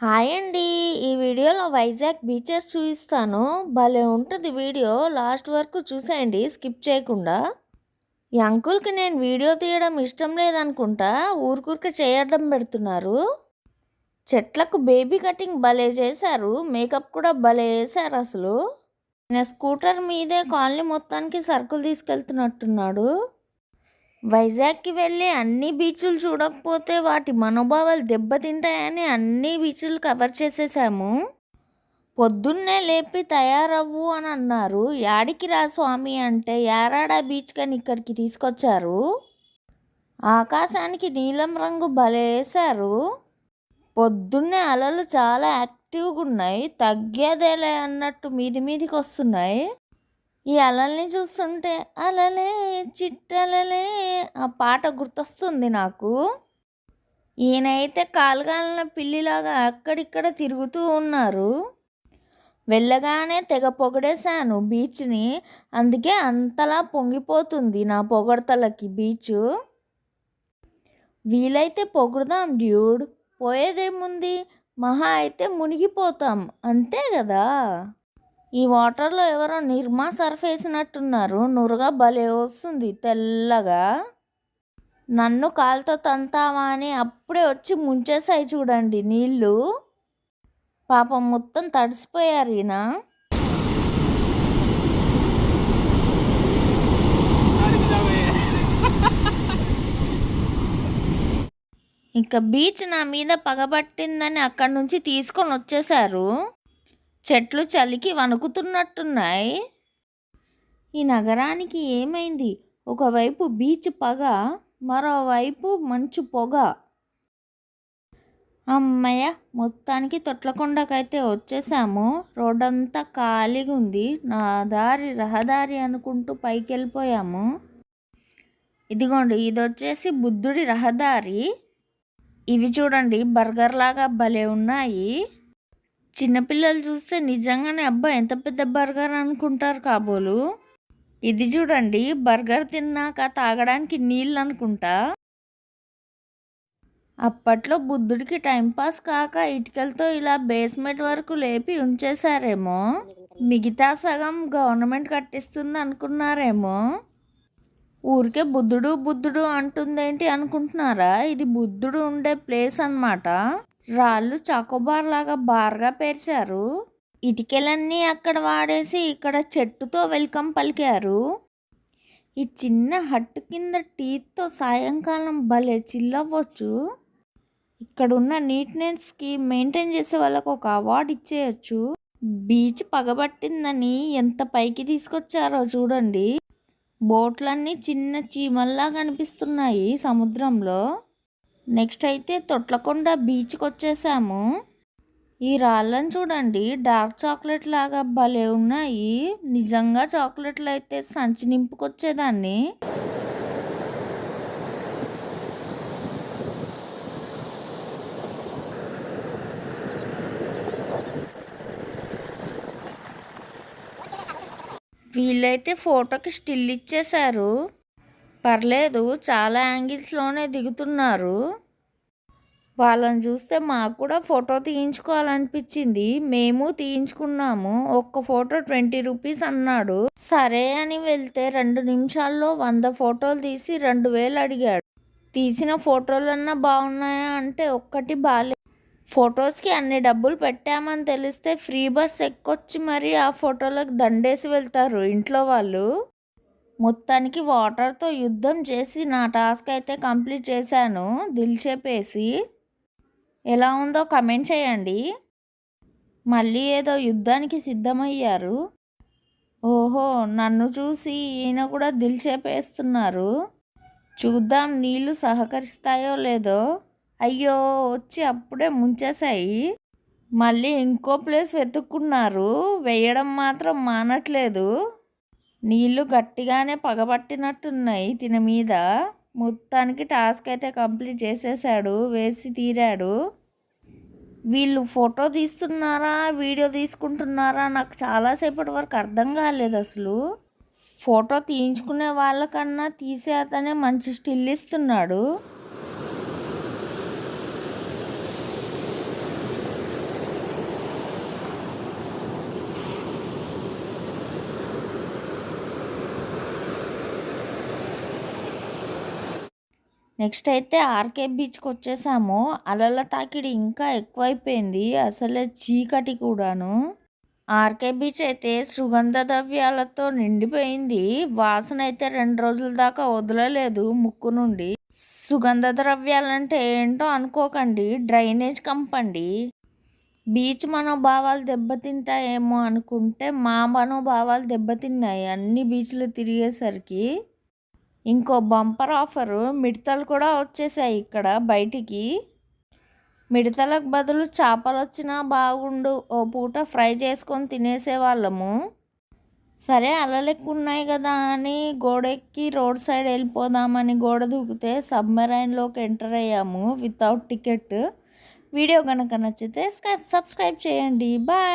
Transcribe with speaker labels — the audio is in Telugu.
Speaker 1: హాయ్ అండి. ఈ వీడియోలో వైజాగ్ బీచెస్ చూపిస్తాను. భలే ఉంటుంది వీడియో. లాస్ట్ వరకు చూసేయండి స్కిప్ చేయకుండా. ఈ అంకుల్కి నేను వీడియో తీయడం ఇష్టం లేదనుకుంటా ఊరికూరికే చేయడం పెడుతున్నారు. చెట్లకు బేబీ కటింగ్ భలే చేశారు. మేకప్ కూడా భలే వేశారు అసలు. నేను స్కూటర్ మీదే కాలనీ మొత్తానికి సరుకులు తీసుకెళ్తున్నట్టున్నాడు. వైజాగ్కి వెళ్ళి అన్ని బీచ్లు చూడకపోతే వాటి మనోభావాలు దెబ్బతింటాయని అన్ని బీచ్లు కవర్ చేసేసాము. పొద్దున్నే లేపి తయారవ్వు అని అన్నారు. యాడికి రా స్వామి అంటే యారాడా బీచ్ కని ఇక్కడికి తీసుకొచ్చారు. ఆకాశానికి నీలం రంగు భలేసారు పొద్దున్నే అలలు చాలా యాక్టివ్గా ఉన్నాయి తగ్గేదేలే అన్నట్టు మీది మీదికి వస్తున్నాయి. ఈ అలల్ని చూస్తుంటే అలలే చిట్టలలే ఆ పాట గుర్తొస్తుంది నాకు. ఈయనైతే కాలుగాలిన పిల్లిలాగా అక్కడిక్కడ తిరుగుతూ ఉన్నారు. వెళ్ళగానే తెగ పొగడేశాను బీచ్ని. అందుకే అంతలా పొంగిపోతుంది నా పొగడతలకి బీచ్. వీలైతే పొగుడదాం డ్యూడ్. పోయేదేముంది? మహా అయితే మునిగిపోతాం. అంతే కదా ఈ వాటర్లో ఎవరో నిర్మా సర్ఫ్ వేసినట్టున్నారు నురగా భలే వస్తుంది తెల్లగా. నన్ను కాలుతో తంతావా అని అప్పుడే వచ్చి ముంచేసాయి చూడండి నీళ్ళు. పాపం మొత్తం తడిసిపోయారు ఈయన. ఇంకా బీచ్ నా మీద పగబట్టిందని అక్కడి నుంచి తీసుకొని వచ్చేసారు చెట్లు చలికి వణుకుతున్నట్టున్నాయి. ఈ నగరానికి ఏమైంది? ఒకవైపు బీచ్ పగ మరోవైపు మంచు పొగ. అమ్మయ్య మొత్తానికి తొట్లకొండకైతే వచ్చేసాము. రోడ్డంతా ఖాళీగా ఉంది నా దారి రహదారి అనుకుంటూ పైకి వెళ్ళిపోయాము ఇదిగోండి ఇది వచ్చేసి బుద్ధుడి రహదారి. ఇవి చూడండి బర్గర్ లాగా భలే ఉన్నాయి. చిన్నపిల్లలు చూస్తే నిజంగానే అబ్బా ఎంత పెద్ద బర్గర్ అనుకుంటారు కాబోలు? ఇది చూడండి బర్గర్ తిన్నాక తాగడానికి నీళ్ళు అనుకుంటా? అప్పట్లో బుద్ధుడికి టైంపాస్ కాక ఇటుకలతో ఇలా బేస్మెంట్ వరకు లేపి ఉంచేశారేమో? మిగతా సగం గవర్నమెంట్ కట్టిస్తుంది అనుకున్నారేమో? ఊరికే బుద్ధుడు బుద్ధుడు అంటుందేంటి అనుకుంటున్నారా? ఇది బుద్ధుడు ఉండే ప్లేస్ అనమాట రాళ్ళు చాకోబార్ లాగా బార్గా పేర్చారు. ఇటుకలన్నీ అక్కడ వాడేసి ఇక్కడ చెట్టుతో వెల్కమ్ పలికారు. ఈ చిన్న హట్టు కింద టీతో సాయంకాలం భలే చిల్లవ్వచ్చు. ఇక్కడ ఉన్న నీట్నెస్కి మెయింటైన్ చేసే వాళ్ళకు ఒక అవార్డు ఇచ్చేయచ్చు. బీచ్ పగబట్టిందని ఎంత పైకి తీసుకొచ్చారో చూడండి. బోట్లన్నీ చిన్న చీమల్లా కనిపిస్తున్నాయి సముద్రంలో. నెక్స్ట్ అయితే తొట్లకొండ బీచ్కి వచ్చేసాము ఈ రాళ్ళని చూడండి డార్క్ చాక్లెట్ లాగా భలే ఉన్నాయి. నిజంగా చాక్లెట్లు అయితే సంచి నింపుకొచ్చేదాన్ని. వీళ్ళైతే ఫోటోకి స్టిల్ ఇచ్చేశారు. పర్లేదు చాలా యాంగిల్స్లోనే దిగుతున్నారు. వాళ్ళని చూస్తే మాకు కూడా ఫోటో తీయించుకోవాలనిపించింది. మేము తీయించుకున్నాము. ఒక్క ఫోటో ట్వంటీ రూపీస్ అన్నాడు. సరే అని వెళ్తే రెండు నిమిషాల్లో వంద ఫోటోలు తీసి రెండు వేలు అడిగాడు. తీసిన ఫోటోలన్నా బాగున్నాయా అంటే ఒక్కటి బాగాలేదు ఫొటోస్కి అన్ని డబ్బులు పెట్టామని తెలిస్తే ఫ్రీ బస్ ఎక్కొచ్చి మరీ ఆ ఫోటోలకు దండేసి వెళ్తారు ఇంట్లో వాళ్ళు. మొత్తానికి వాటర్తో యుద్ధం చేసి నా టాస్క్ అయితే కంప్లీట్ చేశాను దిల్ చెప్పేసి. ఎలా ఉందో కమెంట్ చేయండి. మళ్ళీ ఏదో యుద్ధానికి సిద్ధమయ్యారు. ఓహో నన్ను చూసి ఈయన కూడా దిల్ చేపేస్తున్నారు చూద్దాం నీళ్ళు సహకరిస్తాయో లేదో. అయ్యో వచ్చి అప్పుడే ముంచేశాయి. మళ్ళీ ఇంకో ప్లేస్ వెతుక్కున్నారు. వేయడం మాత్రం మానట్లేదు. నీళ్ళు గట్టిగానే పగబట్టినట్టున్నాయి తిన మీద. మొత్తానికి టాస్క్ అయితే కంప్లీట్ చేసేసాడు వేసి తీరాడు. వీళ్ళు ఫోటో తీస్తున్నారా వీడియో తీసుకుంటున్నారా నాకు చాలాసేపటి వరకు అర్థం కాలేదు అసలు. ఫోటో తీయించుకునే వాళ్ళకన్నా తీసే అతనే మంచి స్టిల్ ఇస్తున్నాడు. నెక్స్ట్ అయితే ఆర్కే బీచ్కి వచ్చేసాము అలల తాకిడి ఇంకా ఎక్కువైపోయింది. అసలే చీకటి కూడాను. ఆర్కే బీచ్ అయితే సుగంధ ద్రవ్యాలతో నిండిపోయింది. వాసన అయితే రెండు రోజుల దాకా వదలలేదు ముక్కు నుండి. సుగంధ ద్రవ్యాలంటే ఏంటో అనుకోకండి. డ్రైనేజ్ కంపండి. బీచ్ మనోభావాలు దెబ్బతింటాయేమో అనుకుంటే మా మనోభావాలు దెబ్బతిన్నాయి. అన్ని బీచ్లు తిరిగేసరికి ఇంకో బంపర్ ఆఫరు మిడతలు కూడా వచ్చేసాయి ఇక్కడ బయటికి. మిడతలకు బదులు చేపలు వచ్చినా బాగుండు ఓ పూట ఫ్రై చేసుకొని తినేసేవాళ్ళము సరే అలలెక్కు ఉన్నాయి కదా అని గోడెక్కి రోడ్ సైడ్ వెళ్ళిపోదామని గోడ దూకితే సబ్మెరైన్లోకి ఎంటర్ అయ్యాము వితౌట్ టికెట్. వీడియో కనుక నచ్చితే సబ్స్క్రైబ్ చేయండి. బాయ్!